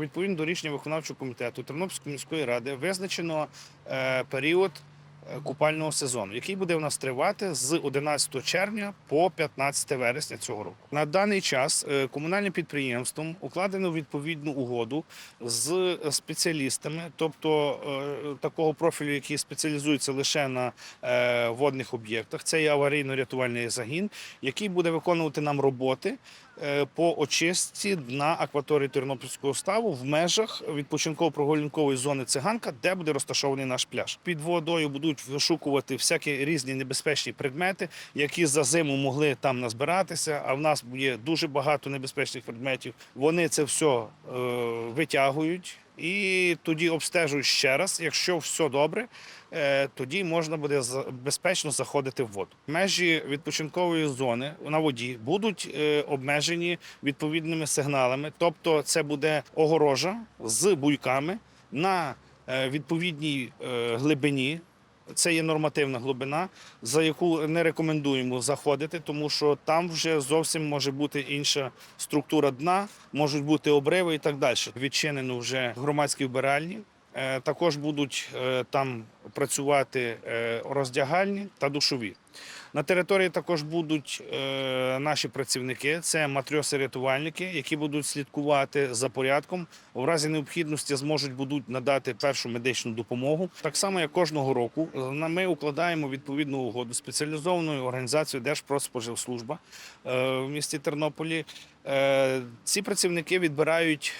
Відповідно до рішення виконавчого комітету Тернопільської міської ради визначено е, період е, купального сезону, який буде у нас тривати з 11 червня по 15 вересня цього року. На даний час е, комунальним підприємством укладено відповідну угоду з спеціалістами, тобто такого профілю, який спеціалізується лише на водних об'єктах. Це є аварійно-рятувальний загін, який буде виконувати нам роботи по очистці дна акваторії Тернопільського ставу в межах відпочинково-прогулянкової зони циганка, де буде розташований наш пляж. Під водою будуть вишукувати всякі різні небезпечні предмети, які за зиму могли там назбиратися. А в нас є дуже багато небезпечних предметів. Вони це все е, витягують. І тоді обстежують ще раз. Якщо все добре, е, тоді можна буде безпечно заходити в воду. Межі відпочинкової зони на воді будуть е, обмежені відповідними сигналами. Тобто, це буде огорожа з буйками на е, відповідній глибині. Це є нормативна глибина, за яку не рекомендуємо заходити, тому що там вже зовсім може бути інша структура дна, можуть бути обриви і так далі. Відчинено вже громадські вбиральні. Е, Також будуть е, там працювати е, роздягальні та душові. На території також будуть е, наші працівники, це матрьоси-рятувальники, які будуть слідкувати за порядком. У разі необхідності зможуть будуть надати першу медичну допомогу. Так само, як кожного року, ми укладаємо відповідну угоду спеціалізованою організацією Держпродспоживслужба е, в місті Тернополі. Е, Ці працівники відбирають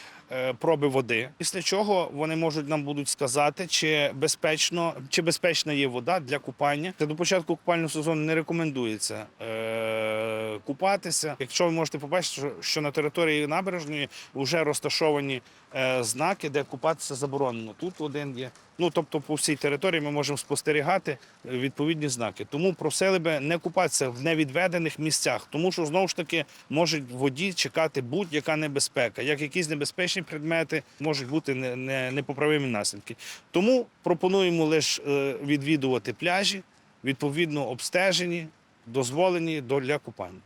проби води, після чого вони можуть нам будуть сказати, чи безпечно, чи безпечна є вода для купання. До початку купального сезону не рекомендується е, купатися. Якщо ви можете побачити, що- на території набережної вже розташовані е, знаки, де купатися заборонено. Тут один є. Ну тобто, по всій території ми можемо спостерігати е, відповідні знаки. Тому просили би не купатися в невідведених місцях, тому що знову ж таки можуть в воді чекати будь-яка небезпека, як якісь небезпечні предмети можуть бути не- не- непоправимі наслідки. Тому пропонуємо лише е, відвідувати пляжі, відповідно обстежені, дозволені до- для купання.